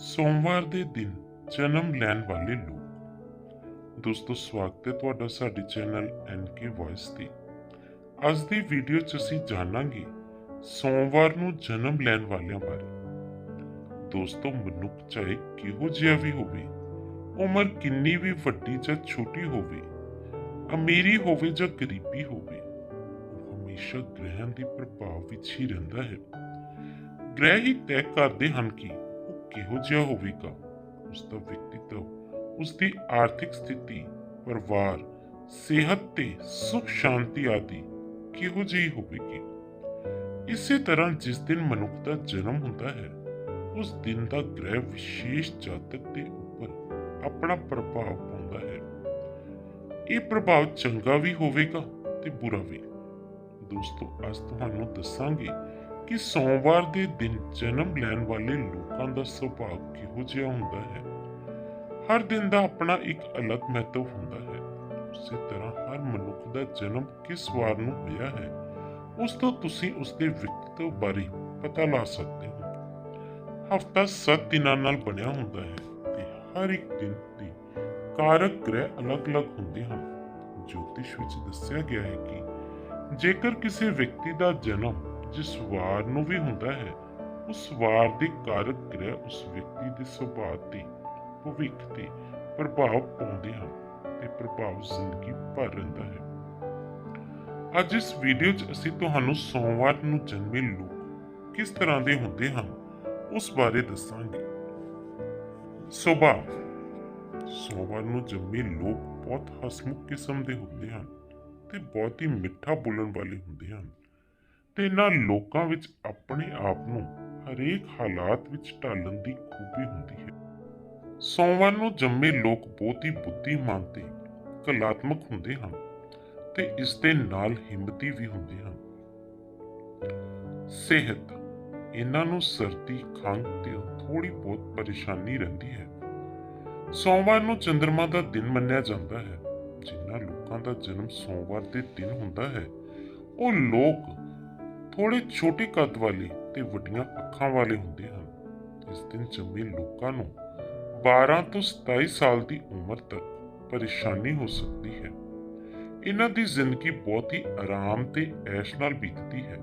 ਸੋਮਵਾਰ ਦੇ ਦਿਨ ਜਨਮ ਲੈਣ ਵਾਲੇ ਲੋਕ। ਦੋਸਤੋ, ਸਵਾਗਤ ਹੈ ਤੁਹਾਡਾ ਸਾਡੇ ਚੈਨਲ ਐਨਕੇ ਵੌਇਸ ਤੇ। ਅੱਜ ਦੀ ਵੀਡੀਓ 'ਚ ਅਸੀਂ ਜਾਣਾਂਗੇ ਸੋਮਵਾਰ ਨੂੰ ਜਨਮ ਲੈਣ ਵਾਲਿਆਂ ਬਾਰੇ। ਦੋਸਤੋ, ਮਨੁੱਖ ਚਾਹੇ ਕਿਹੋ ਜਿਹਾ ਵੀ ਹੋਵੇ, ਉਮਰ ਕਿੰਨੀ ਵੀ ਵੱਡੀ ਜਾਂ ਛੋਟੀ ਹੋਵੇ, ਅਮੀਰੀ ਹੋਵੇ ਜਾਂ ਗਰੀਬੀ ਹੋਵੇ ਹਮੇਸ਼ਾ ਗ੍ਰਹਿਆਂ ਦੇ ਪ੍ਰਭਾਵ ਵਿੱਚ ਹੀ ਰਹਿੰਦਾ ਹੈ। ਗ੍ਰਹਿ ਹੀ ਤੈਅ ਕਰਦੇ ਹਨ ਕਿ ਕਿਹੋ ਜਿਹਾ ਹੋਵੇਗਾ? ਉਸ ਦਾ ਵਿਅਕਤੀਤਵ ਉਸ ਦੀ ਆਰਥਿਕ ਸਥਿਤੀ, ਪਰਿਵਾਰ, ਸਿਹਤ ਤੇ ਸੁਖ, ਸ਼ਾਂਤੀ ਆਦਿ ਕਿਹੋ ਜਿਹੀ ਹੋਵੇਗੀ? ਇਸੇ ਤਰ੍ਹਾਂ ਜਿਸ ਦਿਨ ਮਨੁੱਖ ਦਾ ਜਨਮ ਹੁੰਦਾ ਹੈ, ਉਸ ਦਿਨ ਦਾ ਗ੍ਰਹਿ ਵਿਸ਼ੇਸ਼ ਜਾਤਕ ਦੇ ਉੱਪਰ ਆਪਣਾ ਪ੍ਰਭਾਵ ਪਾਉਂਦਾ ਹੈ। ਇਹ ਪ੍ਰਭਾਵ ਚੰਗਾ ਵੀ ਹੋਵੇਗਾ ਤੇ ਬੁਰਾ ਵੀ। ਦੋਸਤੋ, ਅੱਜ ਤੁਹਾਨੂੰ ਦੱਸਾਂਗੇ ਕਿ ਸੋਮਵਾਰ ਦੇ ਦਿਨ ਜਨਮ ਲੈਣ ਵਾਲੇ ਲੋਕਾਂ ਦਾ ਸੁਭਾਅ ਕਿਹੋ ਜਿਹਾ ਹੁੰਦਾ ਹੈ? ਹਰ ਦਿਨ ਦਾ ਆਪਣਾ ਇੱਕ ਅਲੱਗ ਮਹੱਤਵ ਹੁੰਦਾ ਹੈ। ਉਸੇ ਤਰ੍ਹਾਂ ਹਰ ਮਨੁੱਖ ਦਾ ਜਨਮ ਕਿਸ ਵਾਰ ਨੂੰ ਹੋਇਆ ਹੈ, ਉਸ ਤੋਂ ਤੁਸੀਂ ਉਸ ਦੇ ਵਿਅਕਤੀਤਵ ਬਾਰੇ ਪਤਾ ਲਾ ਸਕਦੇ ਹੋ। ਹਫਤਾ 7 ਦਿਨਾਂ ਨਾਲ ਬਣਿਆ ਹੁੰਦਾ ਹੈ ਤੇ ਹਰ ਇੱਕ ਦਿਨ ਦੀ ਕਾਰਕ ਗ੍ਰਹਿ ਅਲੱਗ-ਅਲੱਗ ਹੁੰਦੇ ਹਨ। ਜੋਤਿਸ਼ ਵਿੱਚ ਦੱਸਿਆ ਗਿਆ ਹੈ ਕਿ ਜੇਕਰ ਕਿਸੇ ਵਿਅਕਤੀ ਦਾ ਜਨਮ ਜਿਸ ਵਾਰ ਨੂੰ ਵੀ ਹੁੰਦਾ ਹੈ ਉਸ ਵਾਰ ਦੀ ਕਾਰਕ ਗ੍ਰਹਿ ਉਸ ਵਿਅਕਤੀ ਦੇ ਸੁਭਾਅ ਤੇ, ਭਵਿੱਖ ਤੇ ਪ੍ਰਭਾਵ ਪਾਉਂਦੇ ਹਨ ਤੇ ਪ੍ਰਭਾਵ ਜ਼ਿੰਦਗੀ ਭਰ ਰਹਿੰਦਾ ਹੈ। ਅੱਜ ਇਸ ਵੀਡੀਓ 'ਚ ਅਸੀਂ ਤੁਹਾਨੂੰ ਸੋਮਵਾਰ ਨੂੰ ਜਨਮੇ ਲੋਕ ਕਿਸ ਤਰ੍ਹਾਂ ਦੇ ਹੁੰਦੇ ਹਨ, ਉਸ ਬਾਰੇ ਦੱਸਾਂਗੇ। ਸੁਭਾਅ। ਸੋਮਵਾਰ ਨੂੰ ਜਨਮੇ ਲੋਕ ਬਹੁਤ ਹਸਮੁਖ ਕਿਸਮ ਦੇ ਹੁੰਦੇ ਹਨ ਤੇ ਬਹੁਤ ਹੀ ਮਿੱਠਾ ਬੋਲਣ ਵਾਲੇ ਹੁੰਦੇ ਹਨ। ਤੇ ਇਹਨਾਂ ਲੋਕਾਂ ਵਿੱਚ ਆਪਣੇ ਆਪ ਨੂੰ ਹਰੇਕ ਹਾਲਾਤ ਵਿੱਚ ਢਾਲਣ ਦੀ ਖੂਬੀ ਹੁੰਦੀ ਹੈ। ਸੋਮਵਾਰ ਨੂੰ ਜੰਮੇ ਲੋਕ ਬਹੁਤ ਹੀ ਬੁੱਧੀਮਾਨ ਤੇ ਕਲਾਤਮਕ ਹੁੰਦੇ ਹਨ ਤੇ ਇਸ ਦੇ ਨਾਲ ਹਿੰਮਤੀ ਵੀ ਹੁੰਦੇ ਹਨ। ਸਿਹਤ, ਇਹਨਾਂ ਨੂੰ ਸਰਦੀ, ਖੰਘ ਤੇ ਥੋੜੀ ਬਹੁਤ ਪਰੇਸ਼ਾਨੀ ਰਹਿੰਦੀ ਹੈ। ਸੋਮਵਾਰ ਨੂੰ ਚੰ드ਰਮਾ ਦਾ ਦਿਨ ਮੰਨਿਆ ਜਾਂਦਾ ਹੈ। ਜਿਨ੍ਹਾਂ ਲੋਕਾਂ ਦਾ ਜਨਮ ਸੋਮਵਾਰ ਦੇ ਦਿਨ ਹੁੰਦਾ ਹੈ, ਉਹ ਲੋਕ ਥੋੜੇ ਛੋਟੇ ਕੱਦ ਵਾਲੇ ਤੇ ਵੱਡੀਆਂ ਅੱਖਾਂ ਵਾਲੇ ਹੁੰਦੇ ਹਨ। ਇਸ ਦਿਨ ਜੰਮੇ ਲੋਕਾਂ ਨੂੰ 12 ਤੋਂ 27 ਸਾਲ ਦੀ ਉਮਰ ਤੱਕ ਪਰੇਸ਼ਾਨੀ ਹੋ ਸਕਦੀ ਹੈ। ਇਹਨਾਂ ਦੀ ਜ਼ਿੰਦਗੀ ਬਹੁਤ ਹੀ ਆਰਾਮ ਤੇ ਐਸ਼ ਨਾਲ ਬੀਤਦੀ ਹੈ।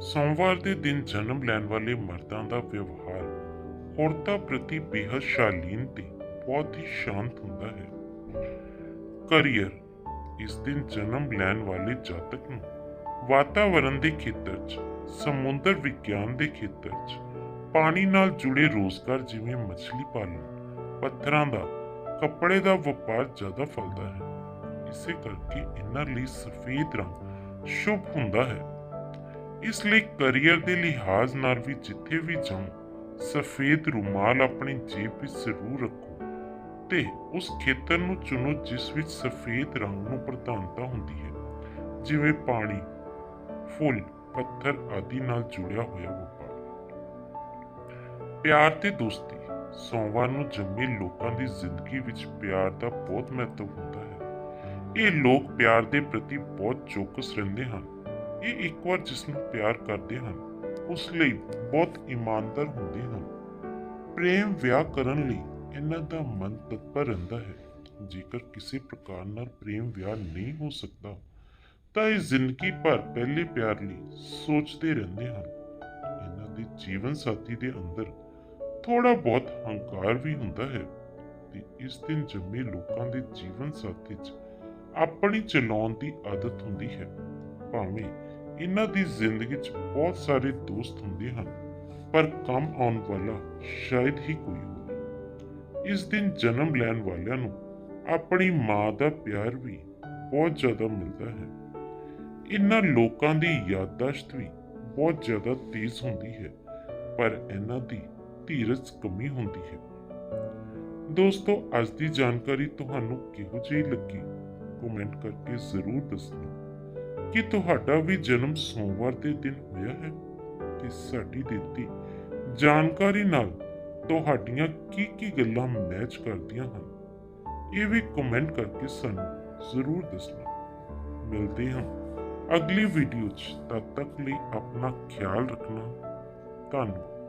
ਸੋਮਵਾਰ ਦੇ ਦਿਨ ਜਨਮ ਲੈਣ ਵਾਲੇ ਮਰਦਾਂ ਦਾ ਵਿਵਹਾਰ ਔਰਤਾਂ ਪ੍ਰਤੀ ਬੇਹੱਦ ਸ਼ਾਲੀਨ ਤੇ ਬਹੁਤ ਹੀ ਸ਼ਾਂਤ ਹੁੰਦਾ ਹੈ। ਕਰੀਅਰ, ਇਸ ਦਿਨ ਜਨਮ ਲੈਣ ਵਾਲੇ ਜਾਤਕ ਨੂੰ ਵਾਤਾਵਰਣ ਦੇ ਖੇਤਰ 'ਚ, ਸਮੁੰਦਰ ਵਿਗਿਆਨ ਦੇ ਖੇਤਰ 'ਚ, ਪਾਣੀ ਨਾਲ ਜੁੜੇ ਰੋਜ਼ਗਾਰ ਜਿਵੇਂ ਮੱਛਲੀ ਪਾਲਣ, ਪੱਥਰਾਂ ਦਾ, ਕੱਪੜੇ ਦਾ ਵਪਾਰ ਜ਼ਿਆਦਾ ਫਲਦਾ ਹੈ। ਇਸੇ ਕਰਕੇ ਇਹਨਾਂ ਲਈ ਸਫੇਦ ਰੰਗ ਸ਼ੁਭ ਹੁੰਦਾ ਹੈ। ਇਸ ਲਈ ਕਰੀਅਰ ਦੇ ਲਿਹਾਜ਼ ਨਾਲ ਵੀ ਜਿੱਥੇ ਵੀ ਜਾਓ, ਸਫੇਦ ਰੁਮਾਲ ਆਪਣੀ ਜੇਬ ਵਿੱਚ ਜ਼ਰੂਰ ਰੱਖੋ ਤੇ ਉਸ ਖੇਤਰ ਨੂੰ ਚੁਣੋ ਜਿਸ ਵਿੱਚ ਸਫੇਦ ਰੰਗ ਨੂੰ ਪ੍ਰਧਾਨਤਾ ਹੁੰਦੀ ਹੈ। ਜਿਵੇਂ ਪਾਣੀ ਫੁੱਲ, ਪੱਥਰ ਆਦਿ ਨਾਲ ਜੁੜਿਆ ਹੋਇਆ ਵਪਾਰ ਪਿਆਰ ਤੇ ਦੋਸਤੀ, ਸੋਮਵਾਰ ਨੂੰ ਜੰਮੇ ਲੋਕਾਂ ਦੀ ਜ਼ਿੰਦਗੀ ਵਿੱਚ ਪਿਆਰ ਦਾ ਬਹੁਤ ਮਹੱਤਵ ਹੁੰਦਾ ਹੈ। ਇਹ ਲੋਕ ਪਿਆਰ ਦੇ ਪ੍ਰਤੀ ਬਹੁਤ ਚੌਕਸ ਰਹਿੰਦੇ ਹਨ। ਇਹ ਇੱਕ ਵਾਰ ਜਿਸ ਨੂੰ ਪਿਆਰ ਕਰਦੇ ਹਨ, ਉਸ ਲਈ ਬਹੁਤ ਇਮਾਨਦਾਰ ਹੁੰਦੇ ਹਨ। ਪ੍ਰੇਮ ਵਿਆਹ ਕਰਨ ਲਈ ਇਹਨਾਂ ਦਾ ਮਨ ਤਤਪਰ ਰਹਿੰਦਾ ਹੈ। ਜੇਕਰ ਕਿਸੇ ਪ੍ਰਕਾਰ ਨਾਲ ਪ੍ਰੇਮ ਵਿਆਹ ਨਹੀਂ ਹੋ ਸਕਦਾ ਤਾਂ ਇਹ ਜ਼ਿੰਦਗੀ ਭਰ ਪਹਿਲੇ ਪਿਆਰ ਲਈ ਸੋਚਦੇ ਰਹਿੰਦੇ ਹਨ। ਇਹਨਾਂ ਦੇ ਜੀਵਨ ਸਾਥੀ ਦੇ ਅੰਦਰ ਥੋੜਾ ਬਹੁਤ ਹੰਕਾਰ ਵੀ ਹੁੰਦਾ ਹੈ ਤੇ ਇਸ ਦਿਨ ਜੰਮੇ ਲੋਕਾਂ ਦੇ ਜੀਵਨ ਸਾਥੀ 'ਚ ਆਪਣੀ ਚਲਾਉਣ ਦੀ ਆਦਤ ਹੁੰਦੀ ਹੈ। ਭਾਵੇਂ ਇਹਨਾਂ ਦੀ ਜ਼ਿੰਦਗੀ 'ਚ ਬਹੁਤ ਸਾਰੇ ਦੋਸਤ ਹੁੰਦੇ ਹਨ, ਪਰ ਕੰਮ ਆਉਣ ਵਾਲਾ ਸ਼ਾਇਦ ਹੀ ਕੋਈ ਹੋਵੇ। ਇਸ ਦਿਨ ਜਨਮ ਲੈਣ ਵਾਲਿਆਂ ਨੂੰ ਆਪਣੀ ਮਾਂ ਦਾ ਪਿਆਰ ਵੀ ਬਹੁਤ ਜ਼ਿਆਦਾ ਮਿਲਦਾ ਹੈ। ਇਹਨਾਂ ਲੋਕਾਂ ਦੀ ਯਾਦਦਾਸ਼ਤ ਵੀ ਬਹੁਤ ਜ਼ਿਆਦਾ ਤੇਜ਼ ਹੁੰਦੀ ਹੈ, ਪਰ ਇਹਨਾਂ ਦੀ ਧੀਰਜ ਕਮੀ ਹੁੰਦੀ ਹੈ। ਦੋਸਤੋ, ਅੱਜ ਦੀ ਜਾਣਕਾਰੀ ਤੁਹਾਨੂੰ ਕਿਹੋ ਜਿਹੀ ਲੱਗੀ? ਕਮੈਂਟ ਕਰਕੇ ਜ਼ਰੂਰ ਦੱਸਣਾ। ਕਿ ਤੁਹਾਡਾ ਵੀ ਜਨਮ ਸੋਮਵਾਰ ਦੇ ਦਿਨ ਹੋਇਆ ਹੈ? ਤੇ ਸਾਡੀ ਦਿੱਤੀ ਜਾਣਕਾਰੀ ਨਾਲ ਤੁਹਾਡੀਆਂ ਕੀ ਕੀ ਗੱਲਾਂ ਮੈਚ ਕਰਦੀਆਂ ਹਨ? ਇਹ ਵੀ ਕਮੈਂਟ ਕਰਕੇ ਸਾਨੂੰ ਜ਼ਰੂਰ ਦੱਸਣਾ। ਮਿਲਦੇ ਹਾਂ ਅਗਲੀ ਵੀਡੀਓ 'ਚ ਤਦ ਤੱਕ ਲਈ ਆਪਣਾ ਖਿਆਲ ਰੱਖਣਾ। ਧੰਨਵਾਦ।